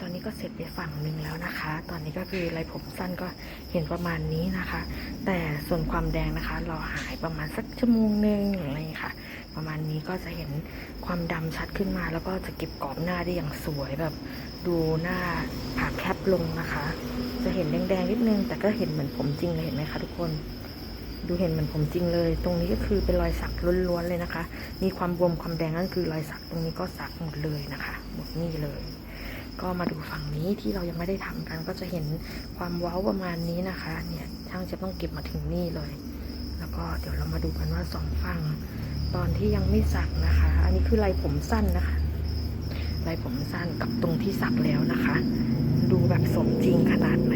ตอนนี้ก็เสร็จไปฝั่งหนึ่งแล้วนะคะ ตอนนี้ก็คือไรผมสั้นก็เห็นประมาณนี้นะคะ แต่ส่วนความแดงนะคะ เราหายประมาณสักชั่วโมงหนึ่งอะไรอย่างเงี้ยค่ะ ประมาณนี้ก็จะเห็นความดำชัดขึ้นมา แล้วก็จะเก็บกรอบหน้าได้อย่างสวยแบบ ดูหน้าผากแคบลงนะคะ จะเห็นแดงๆนิดนึง แต่ก็เห็นเหมือนผมจริงเลยเห็นไหมคะทุกคนดูเห็นเหมือนผมจริงเลย ตรงนี้ก็คือเป็นรอยสักล้วนๆเลยนะคะ มีความบวมความแดงนั่นคือรอยสักตรงนี้ก็สักหมดเลยนะคะ หมดนี่เลย ก็มาดูฝั่งนี้ที่เรายังไม่ได้ทำกัน ก็จะเห็นความเว้าประมาณนี้นะคะ เนี่ยช่างจะต้องเก็บมาถึงนี่เลย แล้วก็เดี๋ยวเรามาดูกันว่าสองฝั่งตอนที่ยังไม่สักนะคะ อันนี้คือลายผมสั้นนะคะลายผมสั้นกับตรงที่สักแล้วนะคะ ดูแบบสมจริงขนาดไหน